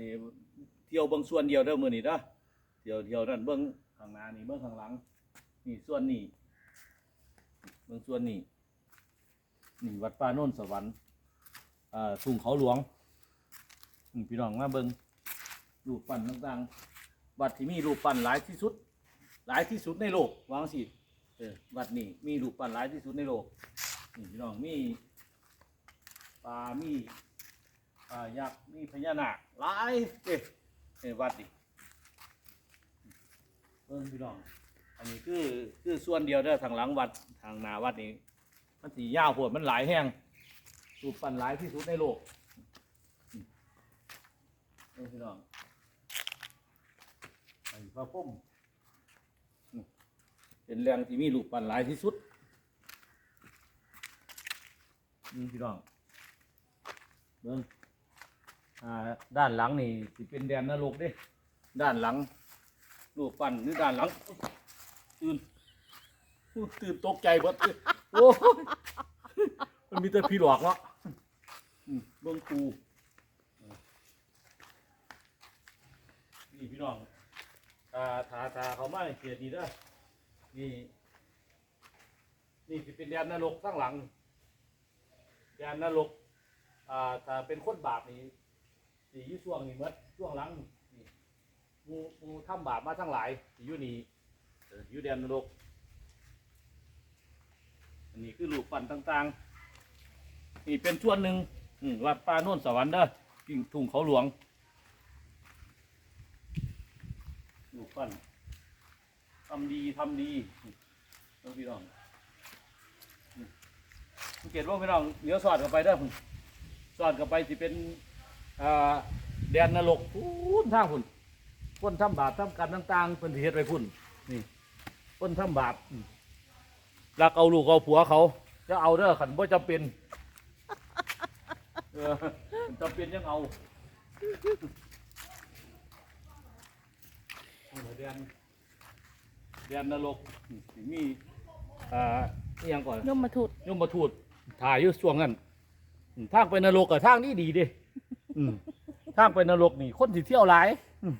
นี้เที่ยวเบิ่งส่วนเดียวเด้อมื้อนี้เด้อเที่ยวเที่ยวนั่นเบิ่งข้างหน้านี่เบิ่งข้างหลัง นี่ส่วนนี้เบิ่งส่วนนี้นี่วัดป่าโน่นสวรรค์อ่าทุ่งเขาหลวงนี่พี่น้องมาเบิ่งรูปปั้นต่างๆวัดที่มีรูปปั้นหลายที่สุด หลายที่สุดในโลกวาจังสิเออวัดนี้มีรูปปั้นหลายที่สุดในโลกนี่พี่น้องมีปลามี ปลายักมีพญานาคหลายเด้ในวัดนี่เบิ่งพี่น้อง อันนี้คือคือส่วนเดียวเด้อทางหลังวัดทางหนาวัดนี้มันสียาวโพดมันหลายแห้งรูปปั้นหลายที่สุดในโลกเบิ่งพี่น้องอันนี้พระพุ่มอืมเป็นแรงที่มีรูปปั้นหลายที่สุดนี่พี่น้องเบิ่ง อ่าด้านหลังนี่สิเป็นแดนนรกเด้ ด้านหลังรูปปั้นหรือด้านหลังตื่นอู้ตื่นตกใจเบิดโอ้ยมันมีแต่ผีหลอกเนาะอืมเบิ่งกูนี่พี่น้องตาตาตาเขามาเกียรติเด้อนี่ นี่สิเป็นแดนนรกข้างหลังแดนนรกอ่าถ้าเป็นคนบาปนี่ สีอยู่ช่วงนี้เมดช่วงหลังนี่หมูหมูทำบาปมาทั้งหลายที่อยู่นี่เอออยู่แดนนรกอันนี้คือลูกปั่นต่างๆ นี่เป็นส่วนหนึ่งอืมวัดป่าโน่นสวรรค์เด้อกิ่งทุ่งเขาหลวงลูกปั่นทำดีทำดีน้องพี่น้องสังเกตว่าพี่น้องเดี๋ยวสอดกันไปเด้อสอดกันไปที่เป็น แดนนรกพูนทางพุ่นคนทำบาปทำกรรมต่างๆเพิ่นสิเฮ็ดไปพุ่นนี่คนทำบาปอืมรักเอาลูกเอาผัวเขา จะเอาเด้อขันบ่จำเป็นเออมันจำเป็นยังเอาเอาเดือนเดือนนรกอืมสิมีอ่านี่ยังก่อนยมมาถุดยมมาทูดถ่ายอยู่ช่วงนั้นอืมทางไปนรกกับทางนี้ดีเดิ อืมทางไปนรกนี่คนสิเที่ยวหลายอืม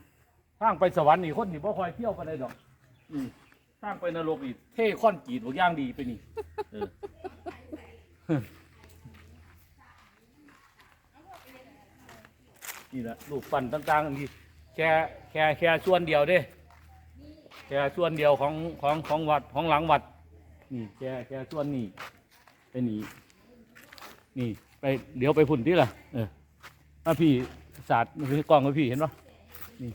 ทางไปสวรรค์นี่คนสิบ่ค่อยเที่ยวกันได้ดอกอืมทางไปนรกนี่เท่ค้อนกรีดบางอย่างดีไปนี่เออนี่แหละลูกปั่นต่างๆนี่แค่แค่แค่ส่วนเดียวเด้แค่ส่วนเดียวของของของวัดของหลังวัด นี่แค่แค่ส่วนนี้ไปนี่นี่ ไปเดี๋ยวไปพุ่นที่ล่ะเออ มาพี่ศาสตร์นี่คือกล้องกับพี่เห็นปะนี่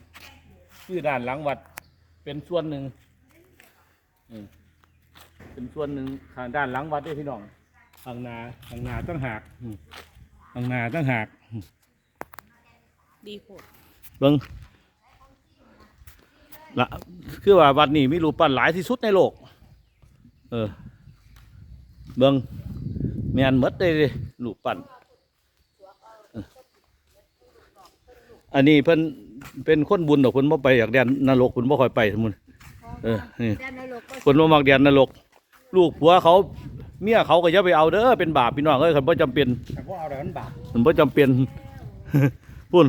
ชื่อด้านหลังวัด เป็นส่วนหนึ่งอืมเป็นส่วนหนึ่งทางด้านหลังวัดด้วยพี่น้องทางนาทางนาตั้งหากอืมทางนาตั้งหากดีโพดเบิ้งละคือว่าวัดนี้มีรูปปั้นหลายที่สุดในโลก เออ เบิ้งแมนหมดเลยเด้รูปปั้นเออ อันนี้เพิ่นเป็นคนบุญดอกเพิ่นบ่ไปอยากแดนนรกเพิ่นบ่ค่อยไปสมุนเออนี่ด้านนรกก็เพิ่นบ่มักแดนนรก ลูกผัวเขาเมียเขาก็อย่าไปเอาเด้อเป็นบาปพี่น้องเอ้ยคันบ่จำเป็นแต่พวกเอาเดี๋ยวมันบาปมันบ่จำเป็นพุ่น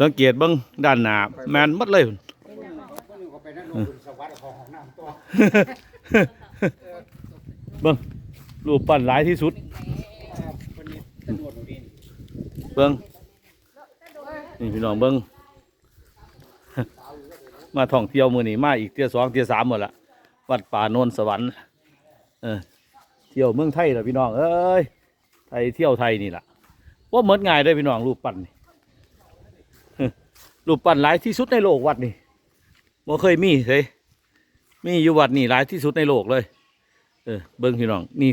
สังเกตเบิ่งด้านหน้าแม่นหมดเลยพุ่นพวกนี้ก็ไปนั่นลงทุนสวัสดิ์ของห้องน้ำตัวเบิ่งรูปปั้นหลายที่สุดคนนี้ตำรวจหนูดินเบิ่ง นี่พี่น้องเบิ่งมาท่องเที่ยวมือนี้มาอีกเที่ยวสองเที่ยวสามหมดละวัดป่าโนนสวรรค์เออเที่ยวเมืองไทยละพี่น้องเอ้ยไทยเที่ยวไทยนี่ล่ะว่าเหมือนง่ายเด้พี่น้องรูปปั้นนี่รูปปั้นหลายที่สุดในโลกวัดนี่บ่เคยมีเลยมีอยู่วัดนี่หลายที่สุดในโลกเลย เออเบิ่งพี่น้องนี่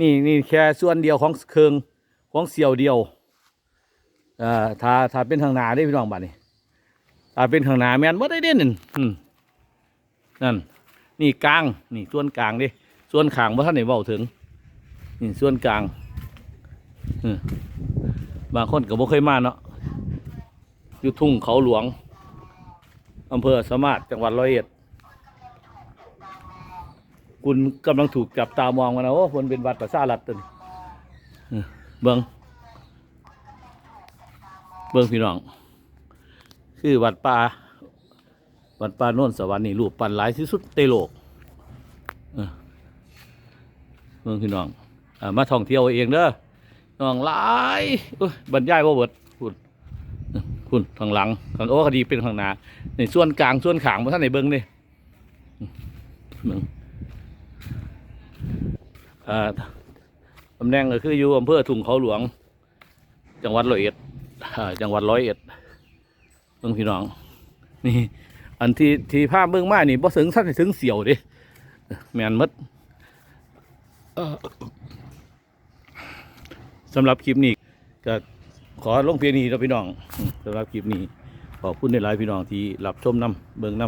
นี่นี่แค่ส่วนเดียวของเคืองของเสี่ยวเดียว อ่อถ้าถ้าเป็นทางนาได้พี่น้องบัดนี้ถ้าเป็นทางนาแม่นบ่ได้เด่นนั่นนั่น นี่กลาง นี่ส่วนกลางดิส่วนขางบ่าท่านได้เว้าถึง นี่ส่วนกลางบางคนก็บ่เคยมาเนาะอยู่ทุ่งเขาหลวงอำเภอสมารถจังหวัดร้อยเอ็ด คุณกำลังถูกจับตามองกันนะโอ้มันเป็นวัดประสาทรัฐตัวนี้เบิง เบิ่งพี่น้อง คือวัดป่าวัดป่าโน่นสวรรค์นี่รูปปั้นหลายที่สุดในโลกเออเบิ่งพี่น้องอมาท่องเที่ยวเองเด้อน้องหลายบรรยายว่าเบิดพุ่นเออพุ่นข้างหลังข้างโอ้คดีเป็นข้างหนาในส่วนกลางส่วนขางบ่ท่านไหนเบิ่งนี่อืมเบิ่งอ่าตำแหน่งก็คืออยู่อำเภอทุ่งเขาหลวง จังหวัดร้อยเอ็ด จังหวัดร้อยเอ็ดเบิ่งพี่น้อง นี่ อันที่ที่ภาพเบิ่งมานี่บ่ถึงสั้นถึงเสียวดิแมนหมดสำหรับคลิปนี้ก็ขอลงเพียงนี้แล้วพี่น้องสำหรับคลิปนี้ขอบคุณในหลายพี่น้องที่รับชมน้ำเบิ่งน้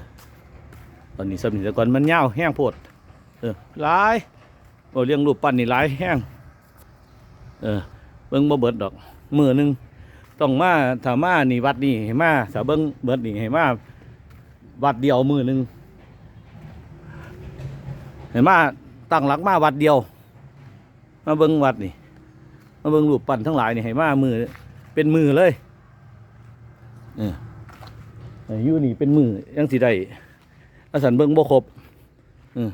ำตอนนี้สำนิทก่อนมันยาวแห้งโพดเออหลายโอ้เลี้ยงรูปปั้นนี่หลายแห้งเออเบิ่งบ่เบิดดอก มือหนึ่งต้องมาถามานี่วัดนี่ให้มาถ้าเบิ่งเบิดนี่ให้มาวัดเดียวมือหนึ่งให้มาตั้งหลักมาวัดเดียว มาเบิ่งวัดนี่ มาเบิ่งรูปปั้นทั้งหลายนี่ให้มามือเป็นมือเลยเอออยู่นี่เป็นมือยังสิได้อาสันเบิ่งบ่ครบเออ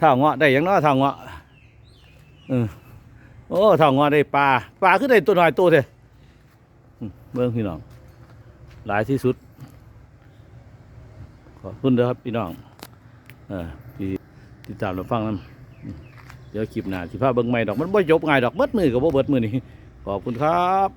ถ้าเงาะได้ยังนาะถ้าเงาะเออ โอ้ทองงอได้ปลาปลาขึ้นได้ตัวหน่อยตัวเถอะอืมเบิ้งพี่น้อง หลายที่สุด ขอบคุณนะครับพี่น้องเออที่ติดตามเราฟังนะเดี๋ยวคลิปหน้าสิพาเบิ้งใหม่ดอกมันบ่จบง่ายดอกเบิดมือกับบ่เบิดมือนี่ขอบคุณครับ